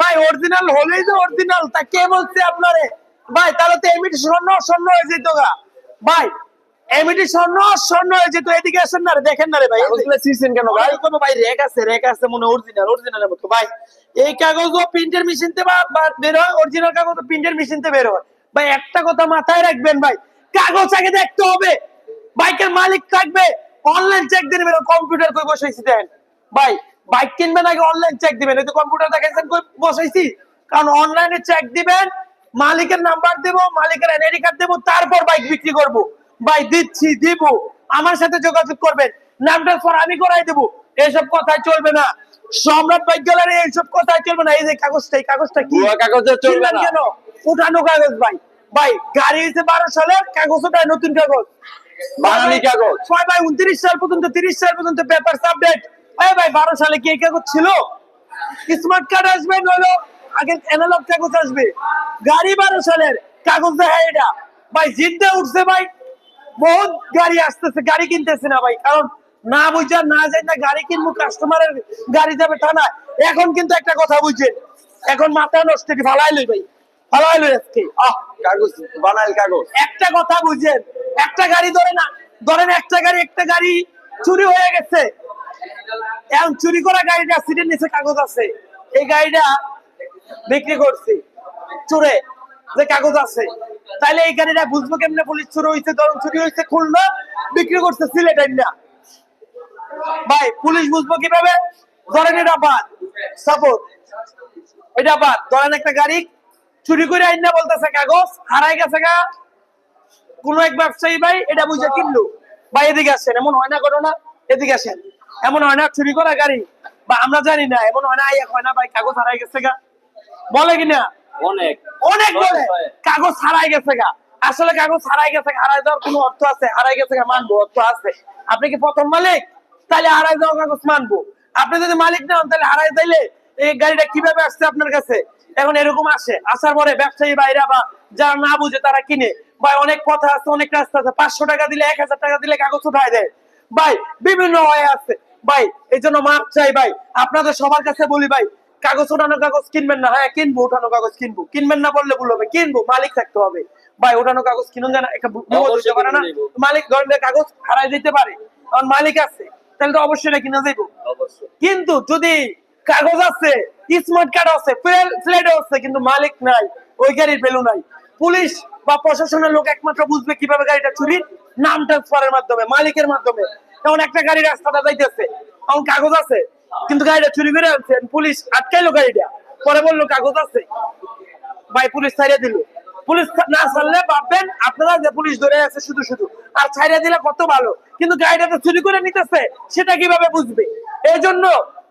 ভাই অরিজিনাল হলেই তো অরিজিনাল তা কে বলছে আপনারে? ভাই তাহলে তো এমিটি স্বর্ণ স্বর্ণ হয়ে যেত গা। ভাই এমিটি স্বর্ণ স্বর্ণ হয়ে যেত এদিকে আসেন না রে, দেখেন না রে ভাই। ছিঁড়ছেন কেন ভাই? কোনো ভাই রেক আছে রেক আছে মনে অরিজিনাল অরিজিনালের মতো। ভাই এই কাগজও প্রিন্টের মেশিনতে বের হয় অরিজিনাল কাগজ প্রিন্টের মেশিনতে বের হয়। ভাই একটা কথা মাথায় রাখবেন ভাই কাগজ আগে দেখতে হবে। বাইকের মালিক থাকবে অনলাইন চেক নেবেন কম্পিউটার কই বসাইছি দেন। ভাই বাইক কিনবেন আগে অনলাইন চেক দিবেন। এই তো কম্পিউটার দেখাইছেন কই বসাইছি? কারণ অনলাইনে চেক দিবেন মালিকের নাম্বার দেব মালিকের এনআইডি কার্ড দেব তারপর বাইক বিক্রি করব। ভাই দিচ্ছি দিব। আমার সাথে যোগাযোগ করবেন। নামটা পর আমি করাই দেব। এসব কথাই চলবে না। সম্রাট বাইক গ্যালারি এইসব কথাই চলবে না। এই যে কাগজটা এই কাগজটা কি? কাগজে চলবে না। কেন? উঠানো কাগজ ভাই। ভাই গাড়ি হয়েছে বারো সালের কাগজ ওটাই নতুন কাগজ। বাঙালি কাগজ। ছয় ভাই উনত্রিশ সাল পর্যন্ত তিরিশ সাল পর্যন্ত পেপার আপডেট এই ভাই বারো সালে কি এই কাগজ ছিল স্মার্ট কার্ড আসবে নইলো আগে অ্যানালগ কাগজ আসবে। গাড়ি বারো সালের কাগজ দেখা এটা। ভাই জিদ্দে উঠছে ভাই। বহুত গাড়ি আসতেছে গাড়ি কিনতেছে না ভাই। কারণ না বুঝা না যাই না গাড়ি কিনবো কাস্টমারের গাড়ি যাবে থানা এখন কিন্তু একটা কথা বুঝছেন এখন মাথা নষ্ট কি ফালাই লই ভাই। ফালাই লই আজকে। আহ কাগজ বানাইল কাগজ। একটা কথা বুঝেন একটা গাড়ি ধরে না ধরেন একটা গাড়ি একটা গাড়ি চুরি হয়ে গেছে। এখন চুরি করা গাড়িটা সিটের নিচে কাগজ আছে। এই গাড়িটা বিক্রি করছি। চুরে যে কাগজ আছে। তাইলে এই গাড়িটা বুঝব কেমনে পুলিশ চুরি হয়েছে ধরুন চুরি হয়েছে খুলনা বিক্রি করছে সিলেট না ভাই, পুলিশ বুঝব কীভাবে? ধরেন এটা বাদ। সাপোজ, এটা বাদ। ধরেন একটা গাড়ি চুরি করে আইন না বলতেছে কাগজ হারাই গেছে গা। কোন এক ব্যবসায়ী ভাই এটা বুঝে কিনলো। ভাই, এদিকে আসেন, এমন হয় না ঘটনা, এদিকে আসেন। এমন হয় না চুরি করা গাড়ি? বা আমরা জানি না এমন হয় না আইয়া হয় না ভাই কাগজ হারাই গেছে গা। বলে কিনা? অনেক। অনেক বলে। কাগজ হারাই গেছে গা। আসলে কাগজ হারাই গেছে হারাই যাওয়ার কোনো অর্থ আছে? হারাই গেছে গা মানবো অর্থ আছে। আপনি কি প্রথম মালিক? তাহলে হারাই যাওয়া কাগজ মানবো। আপনি যদি মালিক না হন তাহলে হারাই যাইলে এই গাড়িটা কীভাবে আসছে আপনার কাছে? এখন এরকম আসে। আসার পরে ব্যবসায়ী বাইরা বা যারা না বুঝে তারা কিনে। ভাই অনেক কথা আছে অনেক রাস্তা আছে। পাঁচশো টাকা দিলে এক হাজার টাকা দিলে কাগজ উঠায় দেয়। ভাই বিভিন্ন হয়ে আছে। ভাই এই জন্য মাপ চাই ভাই। আপনাদের সবার কাছে বলি ভাই কাগজ ওঠানো কাগজ কিনবেন না। হ্যাঁ কিনবো ওঠানো কাগজ কিনবো। কিনবেন না বললে ভুল হবে। কিনবো মালিক থাকতে হবে। ভাই ওঠানো কাগজ কিনুন জানা একটা পারে না মালিক ধরেন কাগজ হারাই দিতে পারে। কারণ মালিক আছে তাহলে তো অবশ্যই এটা কিনা যাইবো কিন্তু যদি কাগজ আছে স্মার্ট কার্ড আছে ফ্ল্যাট আছে কিন্তু মালিক নাই ওই গাড়ির ভ্যালু নাই। পুলিশ বা প্রশাসনের লোক একমাত্র বুঝবে কীভাবে গাড়িটা চুরি নাম ট্রান্সফারের মাধ্যমে মালিকের মাধ্যমে। যেমন একটা গাড়ি রাস্তাটা যাইতেছে এখন কাগজ আছে, কিন্তু গাড়িটা চুরি করে আনছে, পুলিশ আটকাইলো গাড়িটা, পরে বলল কাগজ আছে। ভাই, পুলিশ ছাড়িয়ে দিল। পুলিশ না ছাড়লে ভাববেন, আপনারা যে পুলিশ ধরে আছে শুধু শুধু। আর ছাড়িয়ে দিলে কত ভালো, কিন্তু গাড়িটা তো চুরি করে নিতেছে, সেটা কীভাবে বুঝবে? এই জন্য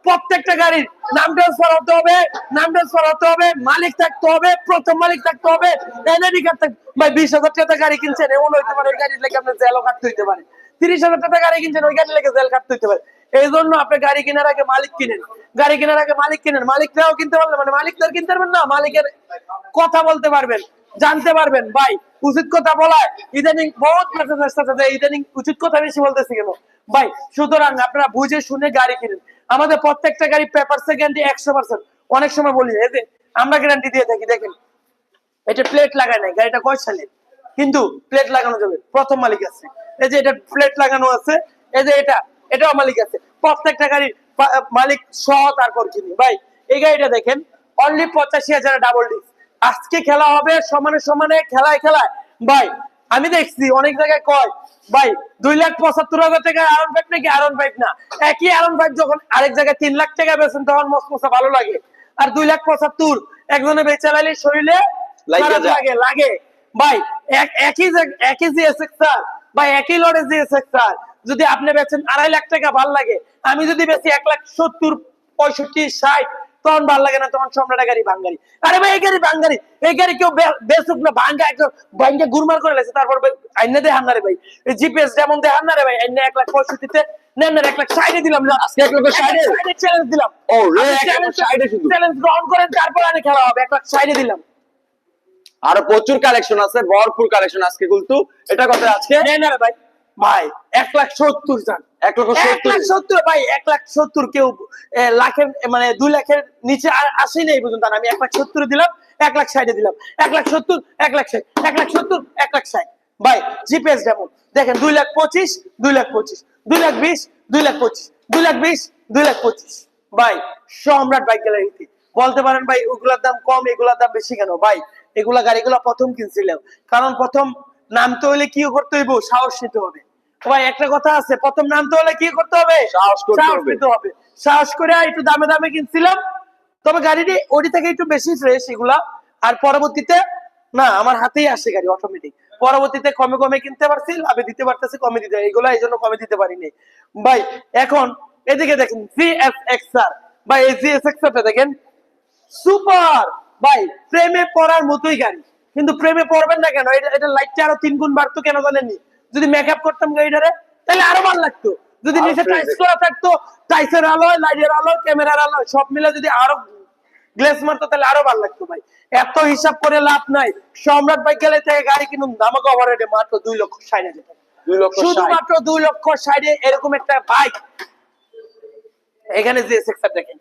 প্রত্যেকটা গাড়ির নাম ট্রান্সফার হতে হবে, নাম ট্রান্সফার হবে, মালিক থাকতে হবে, প্রথম মালিক থাকতে হবে ভাই, বিশ হাজার টাকা গাড়ি কিনছেন, এমন হইতে পারে গাড়ির লেগে আপনার জেলও কাটতে হইতে পারে। তিরিশ হাজার টাকা গাড়ি কিনছেন, ওই গাড়ির লেগে জেল কাটতে হইতে পারে। এই জন্য আপনি গাড়ি কেনার আগে মালিক কিনেন। গাড়ি কেনার আগে মালিক কিনেন। মালিকরাও কিনতে পারলে মানে মালিক তো কিনতে পারবেন না, মালিকের কথা বলতে পারবেন, জানতে পারবেন। ভাই, উচিত কথা বলায়, ইদানিং বহুত মেসেজ আসতেছে যে ইদানিং উচিত কথা বেশি বলতেছি কেন? ভাই, সুতরাং আপনারা বুঝে শুনে গাড়ি কিনেন। আমাদের প্রত্যেকটা গাড়ি পেপার গ্যারান্টি একশো পার্সেন্ট অনেক সময় বলি, এই যে আমরা গ্যারান্টি দিয়ে থাকি, দেখেন। এটা প্লেট লাগায় নাই, গাড়িটা কয় সালে? কিন্তু প্লেট লাগানো যাবে, প্রথম মালিক আছে। এই যে এটা প্লেট লাগানো আছে এই যে এটা এটাও মালিক আছে। প্রত্যেকটা গাড়ির মালিক সহ তারপর কিনি। ভাই এই গাড়িটা দেখেন অনলি পঁচাশি হাজার ডাবল ডিস্ক আজকে খেলা হবে সমানে সমানে খেলায় খেলায়। ভাই আমি দেখছি অনেক জায়গায় কয় ভাই দুই লাখ পঁচাত্তর হাজার টাকা আরন ফাইভ নাকি আরন ফাইভ না? একই আরন ফাইভ যখন আরেক জায়গায় তিন লাখ টাকা বেছেন তখন মসমসা ভালো লাগে। আর দুই লাখ পঁচাত্তর একজনে বেচে লাইলে শরীরে লাগে লাগে ভাই এক- একই একই জিএসএক্স স্যার বা একই লড়ে জিএসএক্স স্যার যদি আপনি বেচেন আড়াই লাখ টাকা ভালো লাগে আমি যদি বেচি এক লাখ সত্তর পঁয়ষট্টি ষাট তখন ভালো লাগে না তখন সম্রাট গাড়ি বাঙ্গারি আরে ভাই এই গাড়ি বাঙ্গারি এই গাড়ি কেউ বে- বেচুক না ভাঙ্গা একদম ভাঙ্গা গুরমার করে লেছে তারপর আইনে দেখান না রে ভাই জিপিএস যেমন দেখান না রে ভাই আইনে এক লাখ পঁয়ষট্টিতে নেন এক লাখ ষাটে দিলাম না আজকে এক লক্ষ ষাটে? চ্যালেঞ্জ দিলাম ও, রে, এক লক্ষ ষাটে শুধু। চ্যালেঞ্জ গ্রহণ করেন তারপর আমি খেলা হবে এক লাখ ষাটে দিলাম আরও প্রচুর কালেকশন আছে ভরপুর কালেকশন আজকে কিন্তু। এটা কথা আজকে? ভাই। ভাই এক লাখ সত্তর যান এক লক্ষ সত্তর সত্তর ভাই এক লাখ সত্তর কেউ লাখের মানে দুই লাখের নিচে আর আসেই না পর্যন্ত। আমি এক লাখ সত্তর দিলাম এক লাখ ষাটে দিলাম। এক লাখ সত্তর এক লাখ ষাট এক লাখ সত্তর এক লাখ ষাট। ভাই জিপিএস যেমন দেখেন দুই লাখ পঁচিশ দুই লাখ পঁচিশ দুই লাখ বিশ দুই লাখ পঁচিশ দুই লাখ বিশ দুই লাখ পঁচিশ। ভাই সম্রাট বাইক গ্যালারিতে বলতে পারেন ভাই ওগুলার দাম কম এগুলার দাম বেশি কেন? ভাই এগুলা গাড়িগুলো প্রথম কিনছিলাম। কারণ প্রথম নামতে হলে কি করতে হইব? সাহস নিতে হবে। ভাই একটা কথা আছে প্রথম নামতে হলে কি করতে হবে? সাহস করতে হবে। নিতে হবে। সাহস করে একটু দামে দামে কিনছিলাম। তবে গাড়িটি ওটি থেকে একটু বেশি ফ্রেশ এগুলা। আর পরবর্তীতে না আমার হাতেই আসে গাড়ি অটোমেটিক পরবর্তীতে কমে কমে কিনতে পারছি লাভে দিতে পারতেছি কমে দিতে এগুলা এই জন্য কমে দিতে পারিনি। ভাই এখন এদিকে দেখেন জি এস এক্স আর ভাই এই জি এস এক্স আরটা দেখেন। সুপার! ভাই প্রেমে পড়ার মতোই গাড়ি। কিন্তু প্রেমে পড়বেন না কেন? এটা এটা লাইটটা আরও তিন গুণ বাড়তো কেন জানেননি? যদি মেকআপ করতাম গাড়িটারে তাহলে আরও ভালো লাগতো। যদি নিচে টাইস করা থাকতো টাইসের আলো লাইটের আলো ক্যামেরার আলো সব মিলে যদি আরও গ্লেস মারতো তাহলে আরও ভালো লাগতো ভাই। এত হিসাব করে লাভ নাই। সম্রাট বাইক গেলে থেকে গাড়ি কিনুন দামাকে ওভারেটে মাত্র দুই লক্ষ ষাট হাজার দুই লক্ষ ষাট। শুধুমাত্র দুই লক্ষ ষাটে এরকম একটা বাইক এখানে যে সেক্টর দেখেন।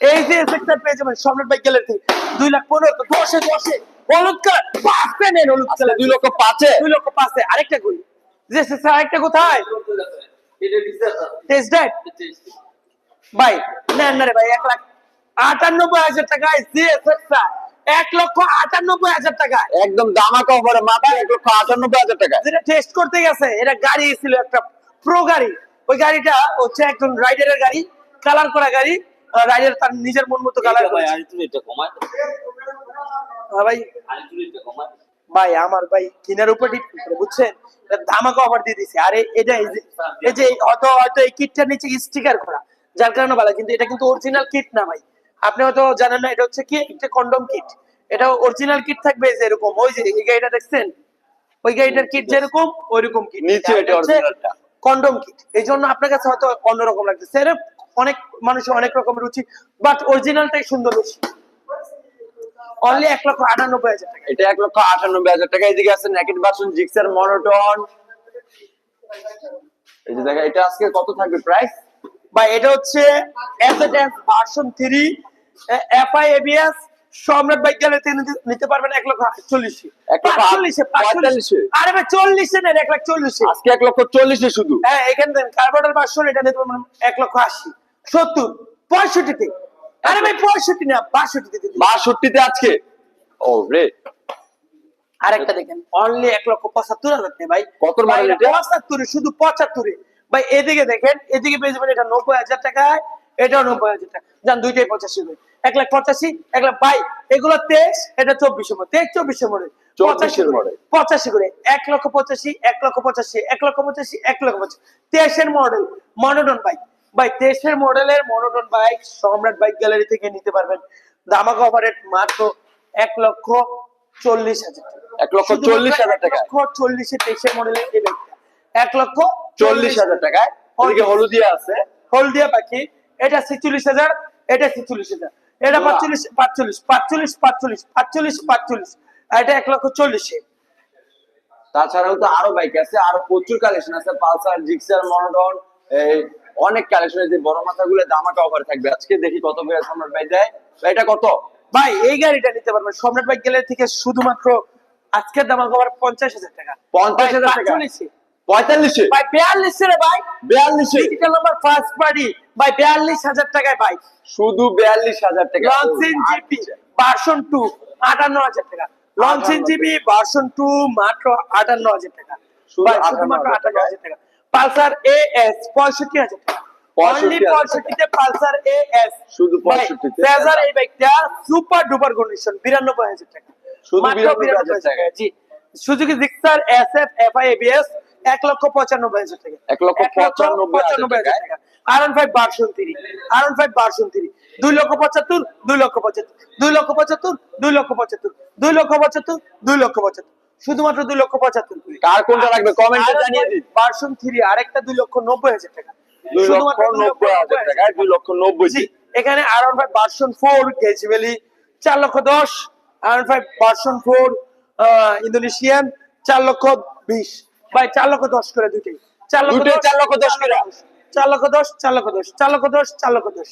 এই যে সেক্টর পেয়ে যাবেন সম্রাট বাইক গেলে থেকে দুই লাখ পনেরো দশে দশে হলুদ কালার পাঁচে নেন হলুদ কালার। দুই লক্ষ পাঁচে? দুই লক্ষ পাঁচে আরেকটা কই যে আরেকটা কোথায়? টেস্ট ভাই নেন না রে ভাই এক লাখ আটানব্বই হাজার টাকায় যে সেক্টর এক লক্ষ আটানব্বই হাজার টাকা একদম দামাকা অফারে মাত্র এক লক্ষ আটানব্বই হাজার টাকা যেটা টেস্ট করতে গেছে এটা গাড়ি ছিল একটা প্রো গাড়ি। ওই গাড়িটা হচ্ছে একজন রাইডারের গাড়ি কালার করা গাড়ি। রাইডার তার নিজের মন মতো কালার করে ভাই ভাই। আমার ভাই কিনার উপর বুঝছেন? ধামাকা অফার দিয়ে দিছে। আরে এটা এই যে এই যে হয়তো হয়তো এই কিটটার নিচে স্টিকার করা যার কারণে ভালো কিন্তু এটা কিন্তু অরিজিনাল কিট না ভাই। আপনি হয়তো জানেন না এটা হচ্ছে কি? একটা কন্ডম কিট এটা অরিজিনাল কিট থাকবে যে এরকম। ওই যে এই গাড়িটা দেখছেন? ওই গাড়িটার কিট যেরকম ওইরকম কিট নিচে এটা অরিজিনালটা কন্ডম কিট এই জন্য আপনার কাছে হয়তো অন্যরকম লাগতেছে। অনেক মানুষের অনেক রকমের রুচি বাট অরিজিনালটাই সুন্দর বেশি। অনলি এক লক্ষ আটানব্বই হাজার টাকা। এটা এক লক্ষ আটানব্বই হাজার টাকা। এদিকে আছে নেকেট ভার্সন জিক্সার মনোটন এই যে দেখা এটা আজকে কত থাকবে প্রাইস বা এটা হচ্ছে SS version 3 FI ABS Samrat bike গেলে নিতে পারবেন এক লক্ষ আটচল্লিশে। এক পাঁচচল্লিশে। আরে ভাই চল্লিশে নেন এক লাখ চল্লিশে। আজকে এক লক্ষ চল্লিশে শুধু। হ্যাঁ এখানে দেন কার্বোটার ভার্সন এটা নিতে পারবেন এক লক্ষ আশি। সত্তর পঁয়ষট্টিতে। আরে ভাই পঁয়ষট্টি না বাষট্টিতে বাষট্টিতে আজকে? ও রে আরেকটা দেখেন। অনলি এক লক্ষ পঁচাত্তর হাজার ভাই। ভাই, এটা? পঁচাত্তরে শুধু পঁচাত্তরে। ভাই এদিকে দেখেন এদিকে পেয়ে যাবেন এটা নব্বই হাজার টাকায় এটাও নব্বই হাজার টাকা। যান দুইটাই পঁচাশি করে। এক লাখ পঁচাশি এক লাখ ভাই এগুলো তেইশ এটা চব্বিশের মধ্যে তেইশ চব্বিশের মধ্যে 24 এর model। পঁচাশি করে। এক লক্ষ পঁচাশি এক লক্ষ পঁচাশি এক লক্ষ পঁচাশি এক লক্ষ পঁচাশি। তেইশের মডেল। মনোটন বাইক ভাই তেইশের মডেলের monotone bike Samrat bike gallery থেকে নিতে পারবেন। দামাকা অফারেট মাত্র এক লক্ষ চল্লিশ হাজার এক লক্ষ চল্লিশ হাজার টাকা লক্ষ চল্লিশে তেইশের মডেলের এই বাইকটা। এক লক্ষ চল্লিশ হাজার টাকায়। ওদিকে হলুদিয়া। আছে। হলদিয়া পাখি। এটা ছেচল্লিশ হাজার এটা ছেচল্লিশ হাজার। এটা পাঁচচল্লিশ পাঁচচল্লিশ পাঁচচল্লিশ পাঁচচল্লিশ পাঁচচল্লিশ পাঁচচল্লিশ। এটা এক লক্ষ চল্লিশে। তাছাড়াও তো আরও বাইক আছে আরও প্রচুর কালেকশন আছে পালসার জিক্সার মনোটন এই অনেক কালেকশন যে বড় মাথাগুলো দামাকা অফার থাকবে। আজকে দেখি কত করে সম্রাট ভাই দেয়। ভাই, এটা কত? ভাই এই গাড়িটা নিতে পারবেন। সম্রাট বাইক গ্যালারি থেকে শুধুমাত্র আজকের দাম আবার পঞ্চাশ হাজার টাকা। পঞ্চাশ হাজার টাকা? পঁয়তাল্লিশে? ভাই বিয়াল্লিশে রে ভাই। বিয়াল্লিশে? ডিজিটাল নাম্বার ফার্স্ট পার্টি ভাই বিয়াল্লিশ হাজার টাকায় ভাই। শুধু বিয়াল্লিশ হাজার টাকা। লঞ্চিন জিপি ভার্সন টু আটান্ন হাজার টাকা। লঞ্চিন জিবি ভার্সন টু মাত্র আটান্ন হাজার টাকা। শুধু ভাই, 58 আটান্ন হাজার টাকা। পালসার এ এস পঁয়ষট্টি হাজার টাকা। 65 অনলি পালসার এ এস শুধু 65 তে। ফেজার এই বাইকটা সুপার ডুপার কন্ডিশন বিরানব্বই হাজার টাকা। শুধু মাত্র 92 হাজার টাকা। জি। Suzuki Gixxer S F F I ABS এক লক্ষ পঁচানব্বই হাজার টাকা। এক লক্ষ পঁচানব্বই হাজার। R five version three R five version three দুই লক্ষ পঁচাত্তর দুই লক্ষ পঁচাত্তর। দুই লক্ষ পঁচাত্তর দুই লক্ষ পঁচাত্তর। দুই লক্ষ পঁচাত্তর দুই লক্ষ পঁচাত্তর। শুধুমাত্র দুই লক্ষ পঁচাত্তর করে কার কোনটা লাগবে কমেন্টে জানিয়ে দিন ভার্সন থ্রি আরেকটা দুই লক্ষ নব্বই হাজার টাকা দুই লক্ষ শুধুমাত্র দুই লক্ষ নব্বই হাজার টাকায় দুই লক্ষ নব্বই এখানে আর ফাইভ ভার্সন ফোর গেজভ্যালি চার লক্ষ দশ R five version four Indonesian চার লক্ষ বিশ ভাই চার লক্ষ দশ করে দুইটাই চার লক্ষ চার লক্ষ দশ করে চার লক্ষ দশ চার লক্ষ দশ চার লক্ষ দশ চার লক্ষ দশ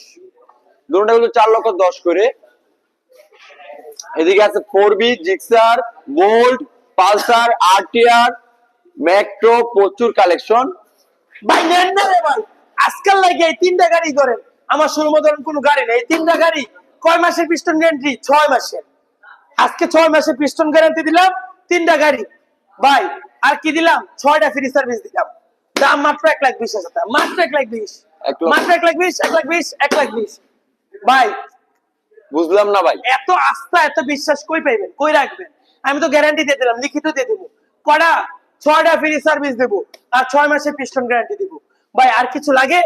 দুটোটা চার লক্ষ দশ করে এদিকে আছে four B Gixxer bolt Pulsar RTR metro প্রচুর কালেকশন ভাই নেন না রে ভাই। আজকাল লাগে এই তিনটা গাড়ি করেন আমার শুরু ধরেন কোনো গাড়ি নেই। তিনটা গাড়ি কয় মাসের পিস্টন গ্যারান্টি ছয় মাসের। আজকে ছয় মাসের পিস্টন গ্যারান্টি দিলাম তিনটা গাড়ি। ভাই আর কি দিলাম? ছয়টা ফ্রি সার্ভিস দিলাম। দাম মাত্র এক লাখ বিশ হাজার মাত্র এক লাখ বিশ। মাত্র এক লাখ বিশ এক লাখ বিশ এক লাখ বিশ। ভাই। বুঝলাম না ভাই। এত আস্থা এত বিশ্বাস কই পাইবেন? কই রাখবেন? আমি তো গ্যারান্টি দিয়ে দিলাম লিখিত দিয়ে দেবো। কটা ছয়টা ফ্রি সার্ভিস দেবো আর ছয় মাসের পিস্টন গ্যারান্টি দেবো। ভাই আর কিছু লাগে?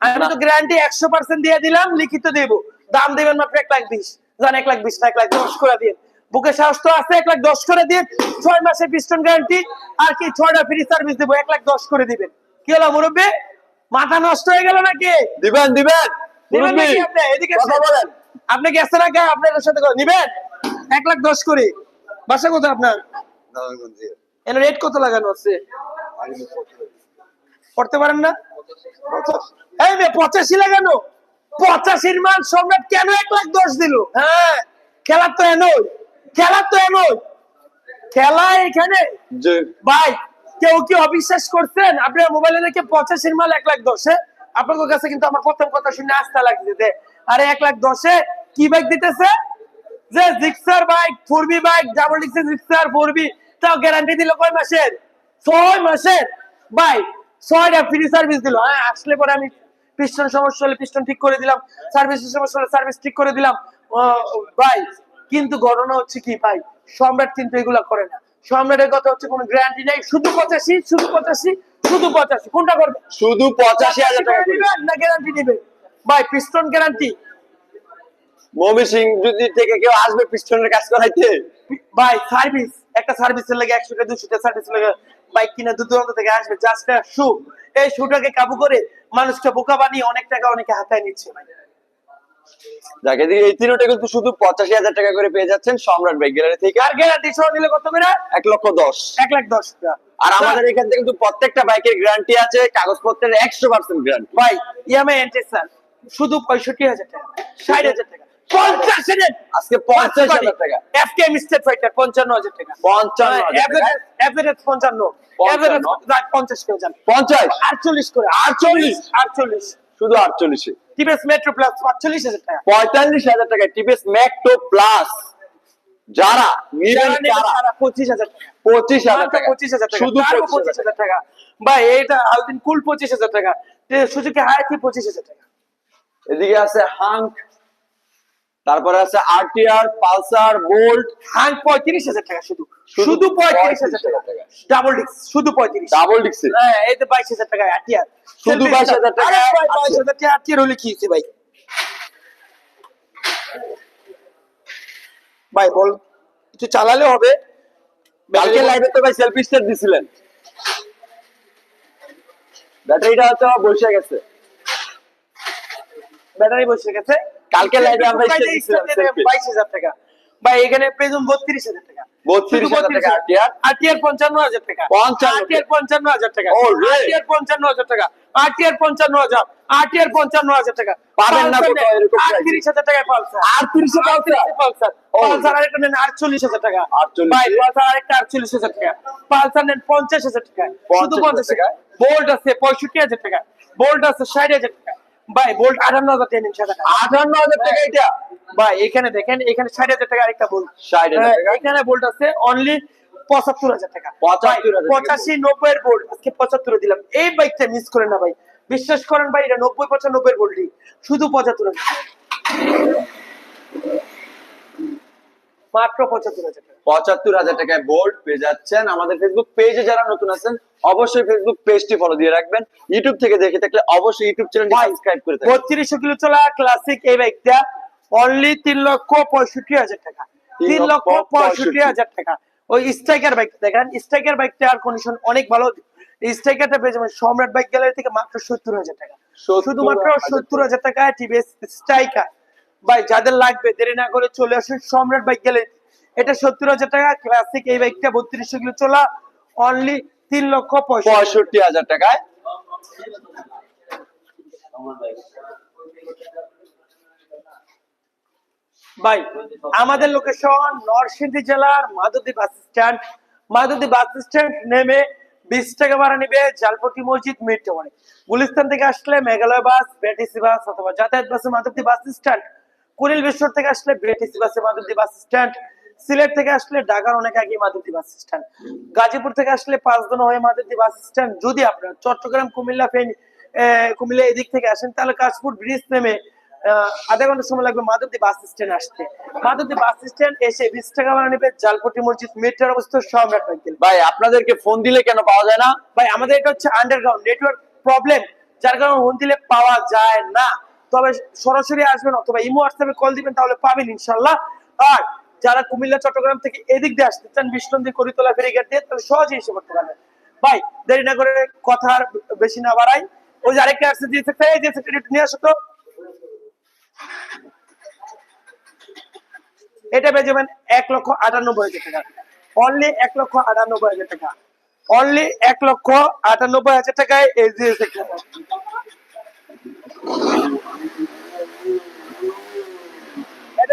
আমি তো গ্যারান্টি একশো পার্সেন্ট দিয়ে দিলাম লিখিত দেবো। দাম দেবেন মাত্র এক লাখ বিশ। জান এক লাখ বিশ না এক লাখ দশ করে দিন বুকে সাহস তো আছে এক লাখ দশ করে দিন ছয় মাসের পিস্টন গ্যারান্টি আর কি ছয়টা ফ্রি সার্ভিস দেবো এক লাখ দশ করে দিবেন। কি হলো মুরব্বী? মাথা নষ্ট হয়ে গেল নাকি? দিবেন দিবেন। আপনি? গেছেন কে আপনার সাথে নিবেন? এক লাখ দশ করে। বাসা কোথায় আপনার? এর রেট কত লাগানো আছে? করতে পারেন না? এই মেয়ে পঁচাশি লাগানো। পঁচাশির মান সম্রাট কেন এক লাখ দশ দিল? হ্যাঁ খেলার তো এনই। খেলার তো এনই। খেলা এখানে? যে ভাই কেউ কি অবিশ্বাস করছেন? আপনার মোবাইলে দেখে পঁচাশির মাল এক লাখ দশে আপনাদের কাছে কিন্তু আমার প্রথম কথা শুনে আস্থা লাগছে আরে এক লাখ দশে কি বাইক দিতেছে? যে Gixxer bike four B bike double ডিক্সের Gixxer four B তাও গ্যারান্টি দিল কয় মাসের? ছয় মাসের? ভাই ছয়টা ফ্রি সার্ভিস দিল। হ্যাঁ আসলে পরে আমি পিস্টন সমস্যা হলে পিস্টন ঠিক করে দিলাম সার্ভিসের সমস্যা হলে সার্ভিস ঠিক করে দিলাম। ভাই কিন্তু ঘটনা হচ্ছে কি ভাই সম্রাট কিন্তু এগুলা করে না। সম্রাটের কথা হচ্ছে কোনো গ্যারান্টি নেই শুধু পঁচাশি শুধু পঁচাশি শুধু পঁচাশি। কোনটা করবে? শুধু পঁচাশি হাজার টাকা। দিবেন না গ্যারান্টি দিবেন ভাই পিস্টন গ্যারান্টি মমি সিং যদি থেকে কেউ আসবে পিস্টনের কাজ করাইতে? ভাই সার্ভিস একটা সার্ভিসের লাগে একশো টাকা দুশো টাকা সার্ভিস লাগে বাইক কিনে দূর দূরান্ত থেকে আসবে জাস্ট শু এই শুটাকে কাবু করে মানুষকে বোকা বানিয়ে অনেক টাকা অনেকে হাতায় নিচ্ছে ভাই। যাকে দিকে এই তিনটা কিন্তু শুধু পঁচাশি হাজার টাকা করে পেয়ে যাচ্ছেন সম্রাট বাইক গ্যালারি থেকে। আর গ্যারান্টি সহ নিলে কত করে? এক লক্ষ দশ। এক লাখ দশ আর আমাদের এখান থেকে কিন্তু প্রত্যেকটা বাইকের গ্যারান্টি আছে কাগজপত্রের একশো পার্সেন্ট গ্যারান্টি ভাই ইএমআই এন্ট্রেস স্যার। শুধু পঁয়ষট্টি হাজার টাকা ষাট হাজার টাকা। পঞ্চাশ আজকে পঞ্চাশ হাজার টাকা। এফটিএম স্টেট ফাইটার পঞ্চান্ন হাজার টাকা। পঞ্চান্ন এভারেজ পঞ্চান্ন। পঞ্চান্ন। এভারেজ পঞ্চাশ করে যান। পঞ্চাশ? আটচল্লিশ করে। আটচল্লিশ? আটচল্লিশ। শুধু আটচল্লিশে? টিভিএস মেট্রো প্লাস আটচল্লিশ হাজার টাকা। পঁয়তাল্লিশ হাজার টাকা টিভিএস ম্যাকটো প্লাস যারা পঁচিশ হাজার পঁচিশ হাজার টাকা। পঁচিশ হাজার টাকা। শুধু পঁচিশ হাজার টাকা। এইটা আলদিন কুল পঁচিশ হাজার টাকা। সুজুকি হায়াতি পঁচিশ হাজার টাকা। এদিকে আছে হাঙ্ক। তারপরে আছে আরটিআর পালসার বোল্ট হাং পঁয়ত্রিশ হাজার টাকা শুধু। শুধু পঁয়ত্রিশ হাজার টাকা। ডাবল ডিস্ক শুধু পঁয়ত্রিশ। ডাবল ডিক্সে হ্যাঁ এই তো বাইশ হাজার টাকা আটিয়ার শুধু 22,000 টাকা। বাইশ হাজার টাকা আটিয়ার হলে কি হয়েছে ভাই? ভাই বল একটু চালালে হবে। কালকে লাইভে তো ভাই সেলফি স্টার দিছিলেন। ব্যাটারিটা হয়তো বসে গেছে। ব্যাটারি বসে গেছে? কালকে লাইভে আমরা হাজার টাকা ভাই এখানে হাজার টাকা 32,000 টাকা আটিয়ার পঞ্চান্ন হাজার টাকা 55 আটিয়ার পঞ্চান্ন হাজার টাকা Oh, আটিয়ার পঞ্চান্ন হাজার টাকা আটিয়ার হাজার আটিয়ার হাজার টাকা পাবেন না এরকম হাজার পালসার আটত্রিশে পালসার? Pulsar Oh. আরেকটা নেন আটচল্লিশ হাজার টাকা 48 ভাই পালসার আরেকটা আটচল্লিশ হাজার টাকা পালসার নেন পঞ্চাশ হাজার টাকা শুধু 50,000 টাকা টাকা? বোল্ট আছে পঁয়ষট্টি হাজার টাকা বোল্ট আছে ষাট হাজার টাকা ভাই বোল্ট আটান্ন হাজার টাকা নিন টাকা আটান্ন হাজার টাকা এটা? ভাই এখানে দেখেন এখানে ষাট হাজার টাকা আরেকটা বোল্ট 60,000 হ্যাঁ, টাকা। এখানে বোল্ট আছে অনলি পঁচাত্তর হাজার টাকা। 75,000 পঁচাশি নব্বই এর বোল্ট আজকে পঁচাত্তর দিলাম। এই বাইকটা মিস করেন না ভাই। বিশ্বাস করেন ভাই এটা নব্বই পঁচানব্বই এর বোল্টই শুধু পঁচাত্তর হাজার। মাত্র পঁচাত্তর হাজার টাকা। পঁচাত্তর হাজার টাকায় বোল্ট পেয়ে যাচ্ছেন। আমাদের ফেসবুক পেজে যারা নতুন আছেন অবশ্যই ফেসবুক পেজটি ফলো দিয়ে রাখবেন। ইউটিউব থেকে দেখে থাকলে অবশ্যই ইউটিউব চ্যানেলটি সাবস্ক্রাইব করে থাকবেন। বত্রিশশো কিলো চলা ক্লাসিক এই বাইকটা অনলি তিন লক্ষ পঁয়ষট্টি হাজার টাকা। তিন লক্ষ পঁয়ষট্টি। হাজার টাকা। ওই স্ট্রাইকার বাইকটা দেখেন স্ট্রাইকার বাইকটার কন্ডিশন অনেক ভালো। স্ট্রাইকারটা পেয়ে যাবেন সম্রাট বাইক গ্যালারি থেকে মাত্র সত্তর হাজার টাকা। শুধুমাত্র সত্তর হাজার টাকা টিভিএস স্ট্রাইকার ভাই যাদের লাগবে দেরি না করে চলে আসুন সম্রাট বাইক গ্যালারি এটা সত্তর হাজার টাকা ক্লাসিক এই বাইকটা বত্রিশশো কিলো চলা অনলি তিন লক্ষ পঁয়ষট্টি হাজার। টাকায়। ভাই আমাদের লোকেশন নরসিংদী জেলার Madhabdi bus stand Madhabdi bus stand নেমে বিশ টাকা ভাড়া নিবে জালপটি মসজিদ মিড গুলিস্তান থেকে আসলে মেঘালয় বাস বেটিসি বাস অথবা যাতায়াত বাসে মাধবদী বাস স্ট্যান্ড কুড়িল বিশ্বর থেকে আসলে বেটিসি বাসে মাধবদী বাস স্ট্যান্ড সিলেট থেকে আসলে ঢাকার অনেক আগে মাধবদী বাস স্ট্যান্ড। গাজীপুর থেকে আসলে পাঁচজন হয়ে মাধবদী বাস স্ট্যান্ড। যদি আপনারা চট্টগ্রাম কুমিল্লা ফেনী কুমিল্লা এদিক থেকে আসেন তাহলে কাশপুর ব্রিজ নেমে আধা ঘণ্টা সময় লাগবে মাধবদী বাস স্ট্যান্ড আসতে। মাধবদী বাস স্ট্যান্ড এসে বিশ টাকা ভাড়া নেবে জালপটি মসজিদ অবস্থিত সম্রাট ভাই আপনাদেরকে ফোন দিলে কেন পাওয়া যায় না? ভাই আমাদের এটা হচ্ছে আন্ডারগ্রাউন্ড নেটওয়ার্ক প্রবলেম যার কারণে ফোন দিলে পাওয়া যায় না। তবে সরাসরি আসবেন অথবা ইমো হোয়াটসঅ্যাপে কল দিবেন তাহলে পাবেন ইনশাল্লাহ। আর যারা কুমিল্লা, চট্টগ্রাম থেকে এদিক দিয়ে আসতে চান, বিষ্ণন্দী, করিতলা, ফেরিঘাট দিয়ে, তাহলে সহজেই এসে করতে পারবেন। ভাই, দেরি না করে কথা আর বেশি না বাড়াই। ওই যে আরেকটা আসছে দিয়ে এই যে একটু নিয়ে আসো তো। এটা পেয়ে যাবেন এক লক্ষ আটানব্বই হাজার টাকা। অনলি এক লক্ষ আটানব্বই হাজার টাকা। অনলি এক লক্ষ আটানব্বই হাজার টাকায় এই যে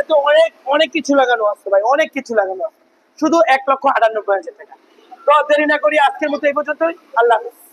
এটা তো অনেক অনেক কিছু লাগানো আছে ভাই, অনেক কিছু লাগানো আছে। শুধু এক লক্ষ আটানব্বই হাজার টাকা। তো দেরি না করি, আজকের মতো এই পর্যন্তই। আল্লাহ হাফিজ।